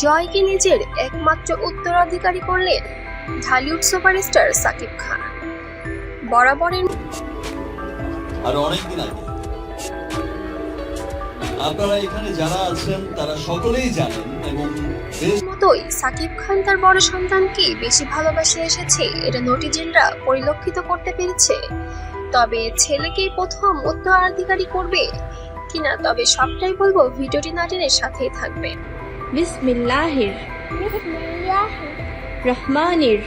জয়কে নিজের একমাত্র উত্তরাধিকারী করলেন ঢালিউড সুপারস্টার সাকিব খান। বরাবরের আর অনেকদিন আগে। আপনারা এখানে যারা আছেন তারা সকলেই জানেন এবং মতোই সাকিব খান তার বড় সন্তানকে বেশি ভালোবাসে এসেছে। এটা নটিজেনরা পরিলক্ষিত করতে পেরেছে। তবে ছেলেকেই প্রথম উত্তরাধিকারী করবে কিনা তবে সবটাই বলব ভিডিওটি নাটিনের সাথেই থাকবে। বিসমিল্লাহির রহমানির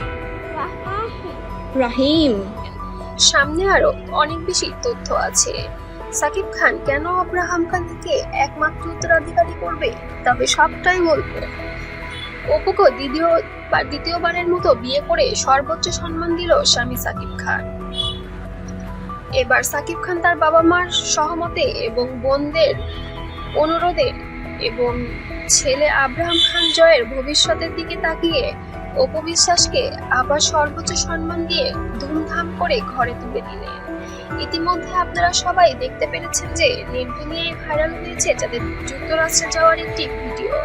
রহিম। সামনে আরও অনেক বেশি তথ্য আছে। সাকিব খান কেন আব্রাহাম খানকে একমাত্র উত্তরাধিকারী করবে? তবে সবটাই বলব। অপুকে দ্বিতীয় দ্বিতীয়বারের মতো বিয়ে করে সর্বোচ্চ সম্মান দিল স্বামী সাকিব খান। এবার সাকিব খান তার বাবা মার সহমতে এবং বোনদের অনুরোধে এবং ছেলে আব্রাহাম খান জয়ের ভবিষ্যতের দিকে তাকিয়ে অপবিশ্বাসকে আবার সর্বোচ্চ সম্মান দিয়ে ধুমধাম করে ঘরে তুলে দিলেন ইতিমধ্যে আপনারা সবাই দেখতে পেরেছেন যে নেট দুনিয়ায় ভাইরাল হয়েছে যাদের যুক্তরাষ্ট্রে যাওয়ার একটি ভিডিও,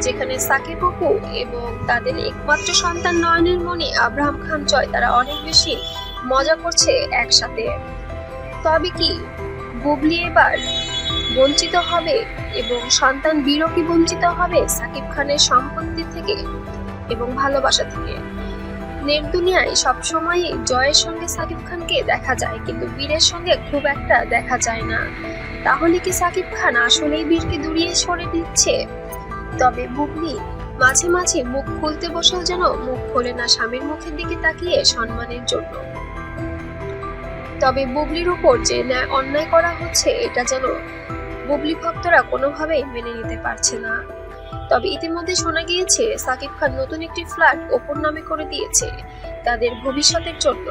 যেখানে সাকিব অপু এবং তাদের একমাত্র সন্তান নয়নের মণি আব্রাহাম খান জয় তারা অনেক বেশি মজা করছে একসাথে। তবে কি বুবলি এবার বঞ্চিত হবে এবং সন্তান বীরও কি বঞ্চিত হবে সাকিব খানের সম্পত্তি থেকে এবং ভালোবাসা থেকে। নেট দুনিয়ায় সবসময় জয়ের সঙ্গে সাকিব খানকে দেখা যায়, কিন্তু বীরের সঙ্গে খুব একটা দেখা যায় না। তাহলে কি সাকিব খান আসলেই বীরকে দূরিয়ে সরে দিচ্ছে? তবে বুবলি মাঝে মাঝে মুখ খুলতে বসেও যেন মুখ খোলে না, স্বামীর মুখের দিকে তাকিয়ে সম্মানের জন্য। তবে বুবলির উপর যে ন্যায় অন্যায় করা হচ্ছে, এটা যেন বুবলি ভক্তরা কোনোভাবেই মেনে নিতে পারছে না। তবে ইতিমধ্যে শোনা গিয়েছে, সাকিব খান নতুন একটি ফ্ল্যাট ওপর নামে করে দিয়েছে। তাদের ভবিষ্যতের জন্য